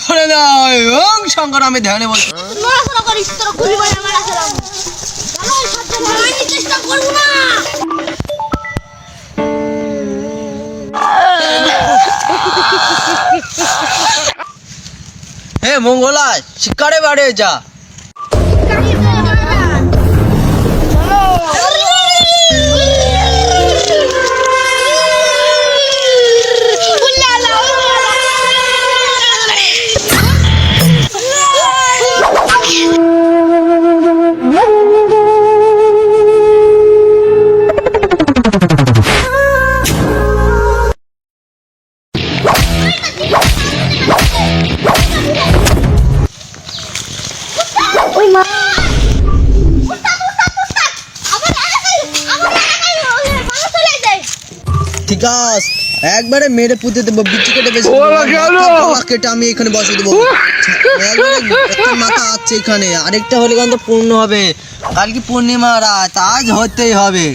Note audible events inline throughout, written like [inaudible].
ধরে না ওং শঙ্কর আমি ধ্যানে বলছি নড়াচড়া করিস তোরা গুলি করে আমার কাছে লাগবে করার চেষ্টা করব না? হে মঙ্গলা শিকারে বাড়ে যা। ঠিক আছে একবারে মেরে পুঁতে দেবো বিচি কেটে বেশি কেটে আমি এখানে বসে দেবো। একটা মাথা আছে এখানে আরেকটা হলে কিন্তু পূর্ণ হবে। কালকে পূর্ণিমা রাত আজ হতেই হবে।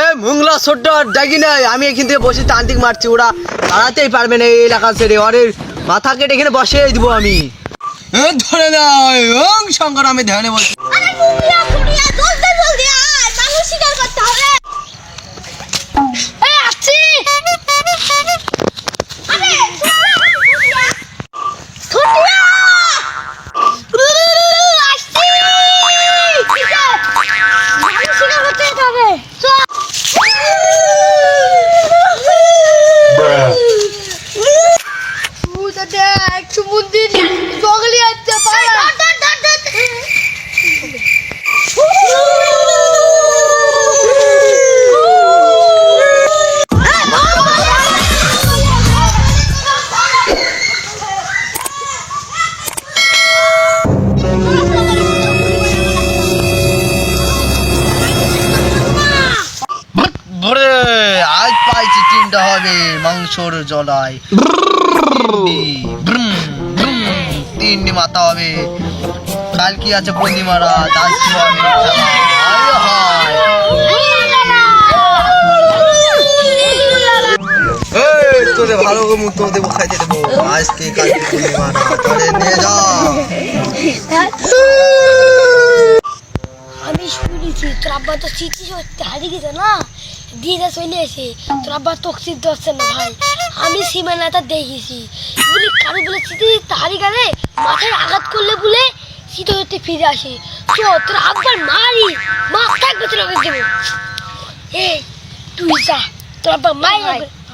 এ মুংলা আর জাগি নাই আমি এখান থেকে বসে তান্ত্রিক মারছি ওরা দাঁড়াতেই পারবে না এই এলাকা ছেড়ে। ওরে মাথা কেটে এখানে বসে দিব আমি। ধরে না ওং শঙ্কর আমি ধ্যানে বলছি পাইছি চিন্তা হবে মাংসর জলায়। তিনটি, মাথা হবে। কাল কি আছে পূর্ণিমা রাত আজ কি হবে? খেলা? আয়। এই, তোরে ভালো করে মুখ দেবো খাইতে দেবো। আজকে কালকে পূর্ণিমা রাত আরে নিয়ে যা। আমি শুনেছি তোর আব্বা তো স্মৃতি হারিয়ে গেছে না? দিদা চলে এসে তোর আব্বা তকসিদ ধরছে না ভাই। আমি সীমানাটা দেখেছি। বলি কারও বলে স্মৃতি হারিয়ে গেলে মাথায় আঘাত করলে বলে স্মৃতি হতে ফিরে আসে। তো তোর আব্বার মারি মা থাকবে তোর আগে দেবো। এই তুই যা তোর আব্বা মাই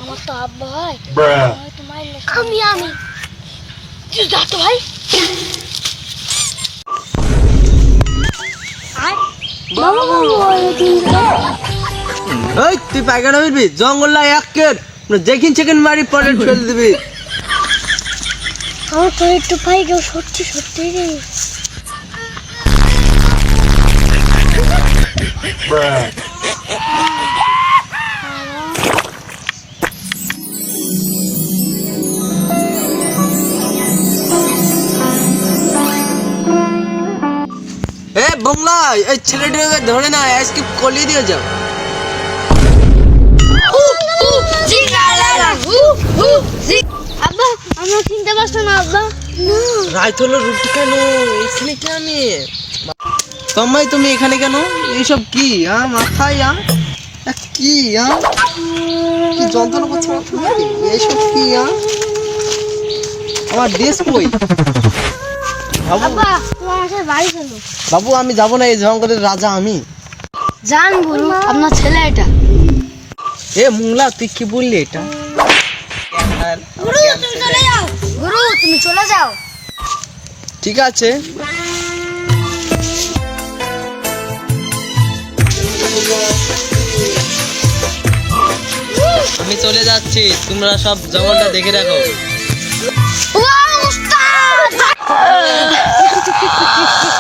আমার তো আব্বা হয়। আমি আমি। তুই যা তো ভাই। এই তুই পায়খানা ফিরবি জঙ্গল এক কেট। যেখিন সেখান মারি পরে ফেলে দিবি। আমার তো একটু সত্যি সত্যি রে। এ বংলা এই ছেলেটাকে ধরে না আজকে কলিয়ে দিয়ে যাও। চিনতে পারছ না আব্বা? রাত হলো রুটি কেন? এখানে কেন তমাই তুমি এখানে কেন? এইসব কি হ্যাঁ মাথায় হ্যাঁ কি হ্যাঁ কি যন্ত্রণা করছে? এইসব কি হ্যাঁ আমার দেশ কই? বাবু। আব্বা তোমার সাথে বাড়ি চলো বাবু আমি যাব না এই জঙ্গলের রাজা আমি। জান গুরু আপনার ছেলে এটা। এ মুংলা তুই কি বললি এটা? গুরু তুমি চলে যাও। ঠিক আছে। আমি চলে যাচ্ছি তোমরা সব জঙ্গলটা দেখে রাখো উস্তাদ! [laughs]